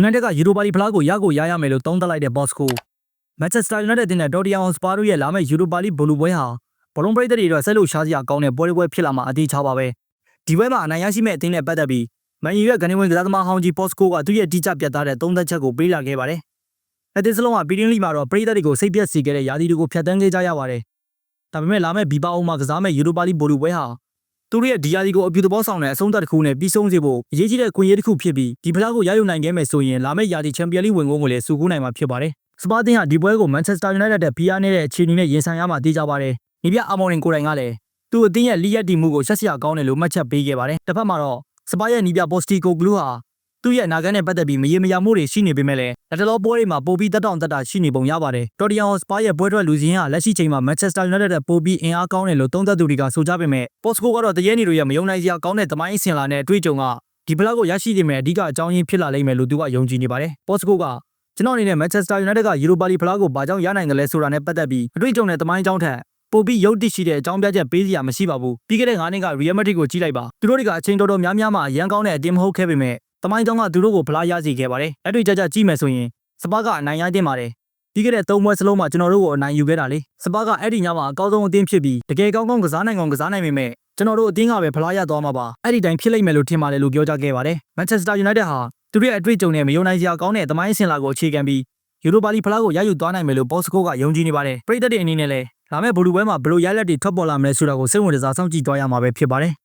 United ကယူရိုပါလီဖလားကိုရကိုရရမယ်လို့သုံးသပ်လိုက်တဲ့ Bosco Manchester United တင်တဲ့ Tottenham Hotspur တို့ရဲ့လာမယ့်ယူရိုပါလီဘိုလူပွဲဟာဘလုံးပရိသတ်တွေတော့ဆက်လို့ရှားစရာကောင်းတဲ့ပွဲတစ်ပွဲဖြစ်လာမှာအသေးချပါပဲဒီပွဲမှာအနိုင်ရရှိမဲ့အသင်းနဲ့ပတ်သက်ပြီးမန်ယူရဲ့ကနေဝင်ကစားသမားဟောင်းကြီး Bosco ကသူ့ရဲ့တိကျပြတ်သားတဲ့သုံးသက်ချက်ကိုပေးလာခဲ့ပါတယ်အသင်းစလုံးကပီတင်းလီမှာတော့ပရိသတ်တွေကိုစိတ်ပြက်စေခဲ့တဲ့ယာတီတွေကိုဖျက်ဆီးခဲ့ကြရပါတယ်ဒါပေမဲ့လာမယ့်ဘီပါအောင်မှာကစားမဲ့ယူရိုပါလီဘိုလူပွဲဟာ သူတို့ရဲ့ဒီယာဒီကိုအပြူသဘောဆောင်တဲ့အဆုံးသတ်တစ်ခုနဲ့ပြီးဆုံးစေဖို့အရေးကြီးတဲ့ခွင့်ရတစ်ခုဖြစ်ပြီးဒီဖလားကိုရယူနိုင်ခဲ့မယ်ဆိုရင်လာမယ့်ယာတီချန်ပီယံလိဝင်ကုန်ကိုလည်းစုကူးနိုင်မှာဖြစ်ပါတယ်စပါတင်ဟာဒီပွဲကိုမန်ချက်စတာယူနိုက်တက်တဲ့ဖီးယားနေတဲ့အခြေအနေနဲ့ရင်ဆိုင်ရမှာသိကြပါတယ်။မိပြအာမော်ရင်ကိုယ်တိုင်ကလည်းသူ့အသင်းရဲ့လီယက်တီမှုကိုဆက်စရာကောင်းတယ်လို့မှတ်ချက်ပေးခဲ့ပါတယ်။တစ်ဖက်မှာတော့စပါရဲ့နီပြပေါ်စတီကိုဂလူးဟာ သူ့ရဲ့နာဂန်နဲ့ပတ်သက်ပြီးမရေမရာမှုတွေရှိနေပေမဲ့လည်းလက်တလောပွဲတွေမှာပိုပြီးတက်တောင့်တက်တာရှိနေပုံရပါတယ်။တော်တီယန်ဟော့စပါရဲ့ပွဲထွက်လူစင်းဟာလက်ရှိချိန်မှာမန်ချက်စတာယူနိုက်တက်တဲ့ပိုပြီးအင်အားကောင်းတယ်လို့သုံးသပ်သူတွေကဆိုကြပေမဲ့ပေါ်စကိုကတော့တရေနေတို့ရဲ့မယုံနိုင်စရာကောင်းတဲ့သမိုင်းအဆင်လာတဲ့အတွေ့အကြုံကဒီဘလောက်ကိုရရှိနေမယ်အဓိကအကြောင်းရင်းဖြစ်လာလိမ့်မယ်လို့သူကယုံကြည်နေပါတယ်။ပေါ်စကိုကကျွန်တော်အနေနဲ့ Manchester United ကယူရိုပါလီဖလားကိုဘာကြောင့်ရနိုင်တယ်လဲဆိုတာနဲ့ပတ်သက်ပြီးအတွေ့အကြုံနဲ့သမိုင်းကြောင်းထက်ပိုပြီးရုပ်တည်ရှိတဲ့အကြောင်းပြချက်ပေးစရာမရှိပါဘူးပြီးခဲ့တဲ့9နှစ်က Real Madrid ကိုကြီးလိုက်ပါသူတို့တွေကအချိန်တော်တော်များများမှာရန်ကောင်းတဲ့အတင်းမဟုတ်ခဲ့ပေမဲ့ သမိုင်းကြောင်းကသူတို့ကိုဖလားရစီခဲ့ပါတယ်အဲ့တွေ့ကြကြကြည့်မယ်ဆိုရင်စပါကအနိုင်ရတင်ပါတယ်ပြီးခဲ့တဲ့၃ပွဲစလုံးမှာကျွန်တော်တို့ကိုအနိုင်ယူခဲ့တာလေစပါကအဲ့ဒီညမှာအကောင်းဆုံးအသင်းဖြစ်ပြီးတကယ်ကောင်းကောင်းကစားနိုင်ကောင်ကစားနိုင်ပေမဲ့ကျွန်တော်တို့အသင်းကပဲဖလားရသွားမှာပါအဲ့ဒီတိုင်းဖြစ်လိမ့်မယ်လို့ထင်ပါတယ်လို့ပြောကြားခဲ့ပါတယ် Manchester United ဟာသူတို့ရဲ့အတွေ့အကြုံနဲ့မယုံနိုင်စရာကောင်းတဲ့သမိုင်းအဆင်လာကိုအခြေခံပြီးယူရိုပါလီဖလားကိုရယူသွားနိုင်မယ်လို့ဘော့စကိုကယုံကြည်နေပါတယ်ပရိသတ်တွေအနေနဲ့လည်းလာမယ့်ဘူလူပွဲမှာဘယ်လိုရလဒ်တွေထွက်ပေါ်လာမလဲဆိုတာကိုစိတ်ဝင်စားစောင့်ကြည့်သွားရမှာပဲဖြစ်ပါတယ်